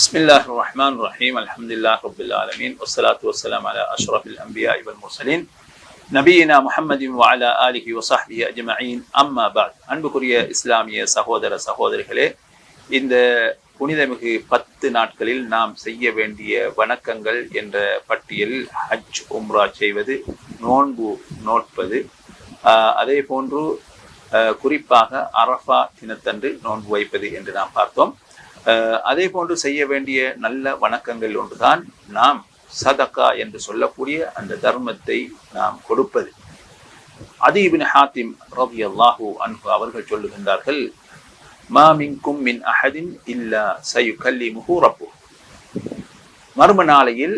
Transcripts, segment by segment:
بسم الله الرحمن الرحيم الحمد لله رب العالمين والصلاة والسلام على أشرف الأنبياء والمرسلين நபியினா முஹம்மதின் வாலா ஆலிஹி வசாஹி அஜ்மஈன் அம்மா பாத் அன்புக்குரிய இஸ்லாமிய சகோதர சகோதரிகளே இந்த புனிதமிகு பத்து நாட்களில் நாம் செய்ய வேண்டிய வணக்கங்கள் என்ற பட்டியலில் ஹஜ் உம்ரா செய்வது நோன்பு நோட்பது ஆஹ் அதே போன்று ஆஹ் குறிப்பாக அரஃபா தினத்தன்று நோன்பு வைப்பது என்று நாம் பார்த்தோம் ஆஹ் அதே போன்று செய்ய வேண்டிய நல்ல வணக்கங்கள் ஒன்றுதான் நாம் சதக்கா என்று சொல்லக்கூடிய அந்த தர்மத்தை நாம் கொடுப்பது. அதீபின் ஹாத்திம் ரவி அல்லாஹூ அன்பு அவர்கள் சொல்லுகின்றார்கள் மாமிங்கும் மின் அஹதின் இல்லா சயு கல்லி முகூரப்பு மர்ம நாளையில்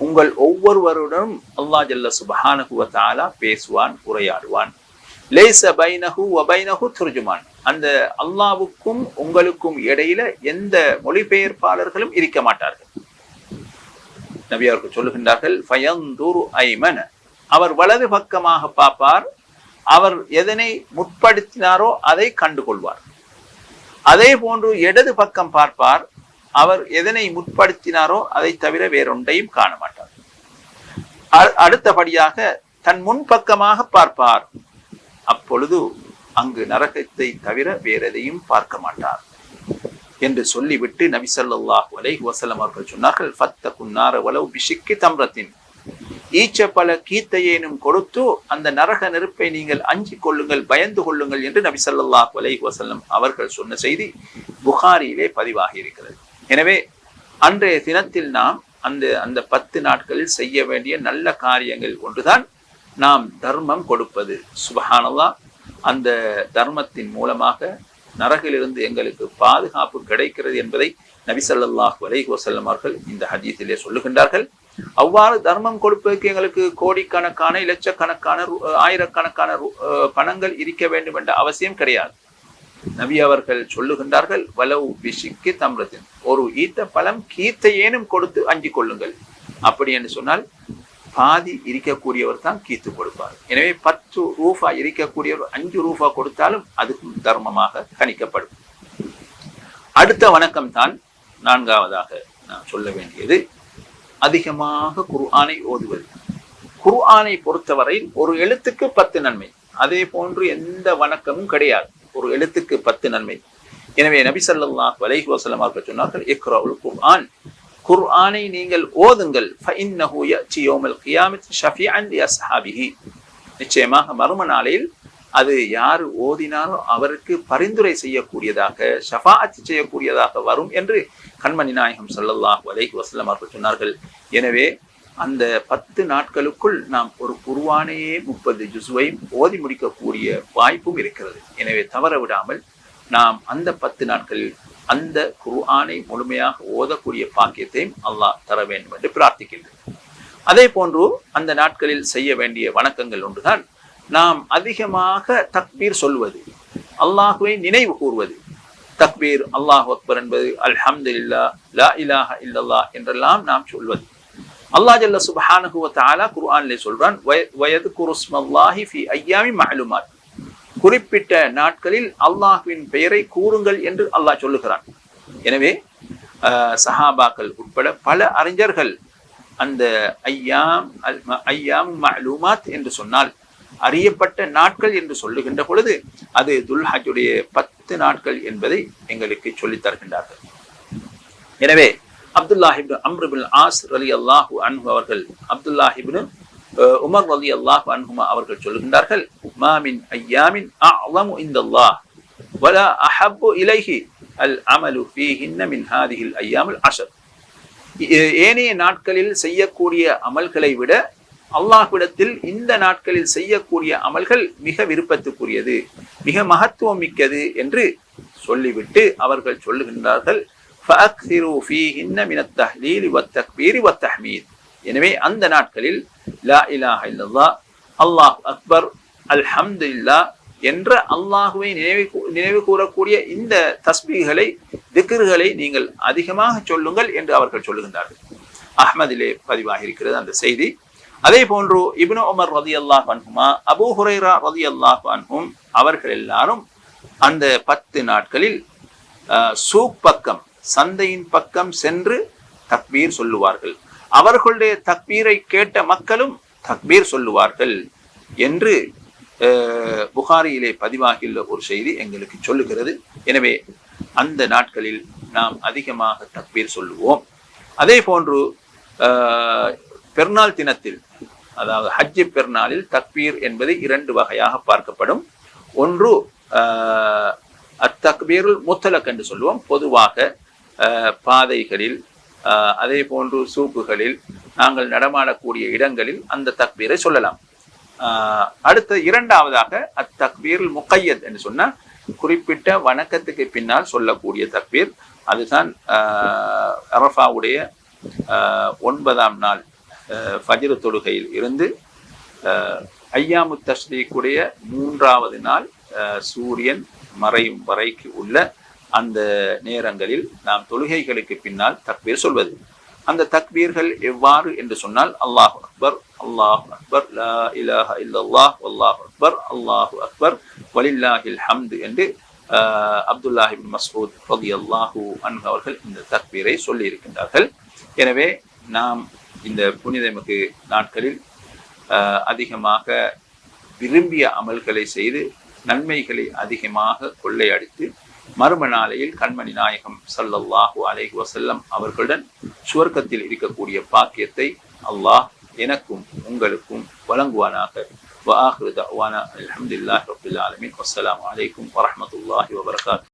உங்கள் ஒவ்வொருவருடனும் அல்லாஹ் ஜல்ல சுபஹானஹு தாலா பேசுவான் உரையாடுவான். லேச பைனஹு வ பைனஹு துர்ஜுமான். அந்த அல்லாவுக்கும் உங்களுக்கும் இடையில எந்த மொழிபெயர்ப்பாளர்களும் இருக்க மாட்டார்கள். நபி அவர்கள் சொல்லுகின்றார்கள் ஃபயந்துரு ஐமன. அவர் வலது பக்கமாக பார்ப்பார் அவர் எதனை முற்படுத்தினாரோ அதை கண்டுகொள்வார். அதே போன்று இடது பக்கம் பார்ப்பார் அவர் எதனை முற்படுத்தினாரோ அதை தவிர வேறொன்றையும் காண மாட்டார். அடுத்தபடியாக தன் முன்பக்கமாக பார்ப்பார். அப்பொழுது அங்கு நரகத்தை தவிர வேறெதையும் பார்க்க மாட்டார். என்று சொல்லிவிட்டு நபி வலை வசலம் அவர்கள் சொன்னார்கள் ஃபத்த குன்னார வலவு பிஷிக்கி தம்ரத்தின். ஈச்ச பல கீத்தையேனும் கொடுத்து அந்த நரக நெருப்பை நீங்கள் அஞ்சி கொள்ளுங்கள் பயந்து கொள்ளுங்கள் என்று நபி வலை வசலம் அவர்கள் சொன்ன செய்தி புகாரியிலே பதிவாகி இருக்கிறது எனவே அன்றைய தினத்தில் நாம் அந்த அந்த பத்து நாட்களில் செய்ய வேண்டிய நல்ல காரியங்கள் ஒன்றுதான். நாம் தர்மம் கொடுப்பது. சுபஹானல்லாஹ் அந்த தர்மத்தின் மூலமாக நரகிலிருந்து எங்களுக்கு பாதுகாப்பு கிடைக்கிறது என்பதை நபி ஸல்லல்லாஹு அலைஹி இந்த ஹதீஸிலே சொல்லுகின்றார்கள். அவ்வாறு தர்மம் கொடுப்பதற்கு எங்களுக்கு கோடிக்கணக்கான இலட்சக்கணக்கான ஆயிரக்கணக்கான பணங்கள் இருக்க வேண்டும் என்ற அவசியம் கிடையாது. நபி அவர்கள் சொல்லுகின்றார்கள் வலவு பிஷிக்கு தம்ரத்தின். ஒரு ஈத்த பழம் கீத்தையேனும் கொடுத்து அஞ்சிக் கொள்ளுங்கள். அப்படி என்று சொன்னால் பாதி இருக்கக்கூடியவர் தான் கீத்து கொடுப்பார். எனவே பத்து ரூபா இருக்கக்கூடியவர் அஞ்சு ரூபா கொடுத்தாலும் அதுக்கும் தர்மமாக கணிக்கப்படும். அடுத்த வணக்கம் தான் நான்காவதாக நான் சொல்ல வேண்டியது. அதிகமாக குர்ஆனை ஓதுவது. குர்ஆனை பொறுத்தவரையில் ஒரு எழுத்துக்கு பத்து நன்மை. அதே போன்று எந்த வணக்கமும் கிடையாது. ஒரு எழுத்துக்கு பத்து நன்மை. எனவே நபி சல்லாஹ் அலைஹி அவர்கள் சொன்னார்கள் இக்ரவுல் குர்ஆன். குர்ஆனை நீங்கள் ஓதுங்கள். நிச்சயமாக மறும நாளில் அது யார் ஓதினாரோ அவருக்கு பரிந்துரை செய்யக்கூடியதாக ஷஃபாத் செய்யக்கூடியதாக வரும் என்று கண்மணி நாயகம் ஸல்லல்லாஹு வலைஹி வசல்லம் அவர்கள் சொன்னார்கள். எனவே அந்த பத்து நாட்களுக்குள் நாம் ஒரு குருவானையே முப்பது ஜுஸ்வையும் ஓதி முடிக்கக்கூடிய வாய்ப்பும் இருக்கிறது. எனவே தவற விடாமல் நாம் அந்த பத்து நாட்களில் அந்த குர்ஆனை முழுமையாக ஓதக்கூடிய பாக்கியத்தையும் அல்லாஹ் தர வேண்டும் என்று பிரார்த்திக்கின்றேன். அதே போன்று அந்த நாட்களில் செய்ய வேண்டிய வணக்கங்கள் ஒன்றுதான். நாம் அதிகமாக தக்பீர் சொல்வது அல்லாஹுவை நினைவு கூறுவது. தக்பீர் அல்லாஹ் அக்பர் என்பது அல்ஹம்துலில்லா லா இலாஹ இல்லல்லா என்றெல்லாம் நாம் சொல்வது. அல்லாஹ் ஜல்ல சுப்ஹானஹு வ சொல்கிறான் குர்ஆனிலே சொல்றான் வய- வயதுகுரு ஃபி ஐயாமி மஅலுமாத் குறிப்பிட்ட நாட்களில் அல்லாஹுவின் பெயரை கூறுங்கள் என்று அல்லாஹ் சொல்லுகிறான். எனவே சஹாபாக்கள் உட்பட பல அறிஞர்கள் அந்த ஐயாம் ஐயாம் மலூமாத் என்று சொன்னால் அறியப்பட்ட நாட்கள் என்று சொல்லுகின்ற பொழுது அது துல்ஹாஜுடைய பத்து நாட்கள் என்பதை எங்களுக்கு சொல்லித் தருகின்றார்கள். எனவே அப்துல்லாஹிபின் அம்ருபின் ஆஸ் அலி அல்லாஹூ அன்ஹு அவர்கள் அப்துல்லாஹிபின் உமர் ரலி அல்லாஹு அன்ஹுமா அவர்கள் சொல்லுகின்றார்கள் மாமின் ஐயாமின் அஅலமு இந்தல்லாஹ் வலா அஹப்பு இலைஹி அல் அமலு ஃபீஹின்ன மின் ஹாதிஹில் ஐயாமுல் அஷர் ஏ- ஏனைய நாட்களில் செய்யக்கூடிய அமல்களை விட அல்லாஹ்விடத்தில் இந்த நாட்களில் செய்யக்கூடிய அமல்கள் மிக விருப்பத்துக்குரியது மிக மகத்துவம் மிக்கது என்று சொல்லிவிட்டு அவர்கள் சொல்லுகின்றார்கள் فَأَكْثِرُوا فِيهِنَّ مِنَ التَّهْلِيلِ وَالتَّكْبِيرِ وَالتَّحْمِيدِ எனவே அந்த நாட்களில் லா இலாஹ இல்லல்லா அல்லாஹ் அக்பர் அல்ஹம்து இல்லா என்ற அல்லாஹுவை நினைவு கூ- நினைவு கூறக்கூடிய இந்த தஸ்பீகளை திக்ருகளை நீங்கள் அதிகமாக சொல்லுங்கள் என்று அவர்கள் சொல்லுகின்றார்கள். அஹ்மதிலே பதிவாகி இருக்கிறது அந்த செய்தி. அதே போன்று இப்னு உமர் ரதி அல்லாஹ் அன்ஹுமா அபூ ஹுரைரா ரதி அல்லாஹ் அன்ஹும் அவர்கள் எல்லாரும் அந்த பத்து நாட்களில் சூக் பக்கம் சந்தையின் பக்கம் சென்று தக்பீர் சொல்லுவார்கள். அவர்களுடைய தக்பீரை கேட்ட மக்களும் தக்பீர் சொல்லுவார்கள் என்று புகாரியிலே பதிவாகியுள்ள ஒரு செய்தி எங்களுக்கு சொல்லுகிறது. எனவே அந்த நாட்களில் நாம் அதிகமாக தக்பீர் சொல்லுவோம். அதே போன்று பெருநாள் தினத்தில் அதாவது ஹஜ்ஜி பெருநாளில் தக்பீர் என்பது இரண்டு வகையாக பார்க்கப்படும். ஒன்று அத்தக்பீருள் முத்தலக் என்று சொல்லுவோம். பொதுவாக பாதைகளில் அதே போன்று சூப்புகளில் நாங்கள் நடமாடக்கூடிய இடங்களில் அந்த தக்பீரை சொல்லலாம். அடுத்த இரண்டாவதாக அத்தக்பீர் முக்கையத் என்று சொன்னால் குறிப்பிட்ட வணக்கத்துக்கு பின்னால் சொல்லக்கூடிய தக்பீர். அதுதான் அரஃபாவுடைய ஒன்பதாம் நாள் ஃபஜ்ரு தொழுகையில் இருந்து ஐயாமு தஸ்லீக்குடைய மூன்றாவது நாள் சூரியன் மறையும் வரைக்கு உள்ள அந்த நேரங்களில் நாம் தொழுகைகளுக்கு பின்னால் தக்பீர் சொல்வது. அந்த தக்பீர்கள் எவ்வாறு என்று சொன்னால் அல்லாஹ் அக்பர் அல்லாஹ் அக்பர் லா இலாஹ இல்லல்லாஹ் அல்லாஹ் அக்பர் அல்லாஹு அக்பர் வலில்லாஹில் ஹம்து என்று அப்துல்லாஹிபின் மசூத் ரதி அல்லாஹூ அன்ஹு அவர்கள் இந்த தக்பீரை சொல்லி இருக்கின்றார்கள் எனவே நாம் இந்த புனிதமிகு நாட்களில் அதிகமாக விரும்பிய அமல்களை செய்து நன்மைகளை அதிகமாக கொள்ளையடித்து மர்ம நாளையில் கண்மணி நாயகம் சல்லல்லாஹு அலைஹி வசல்லம் அவர்களுடன் சுவர்க்கத்தில் இருக்கக்கூடிய பாக்கியத்தை அல்லாஹ் எனக்கும் உங்களுக்கும் வழங்குவானாக وآخر دعوانا الحمد لله رب العالمين والسلام عليكم ورحمة الله وبركاته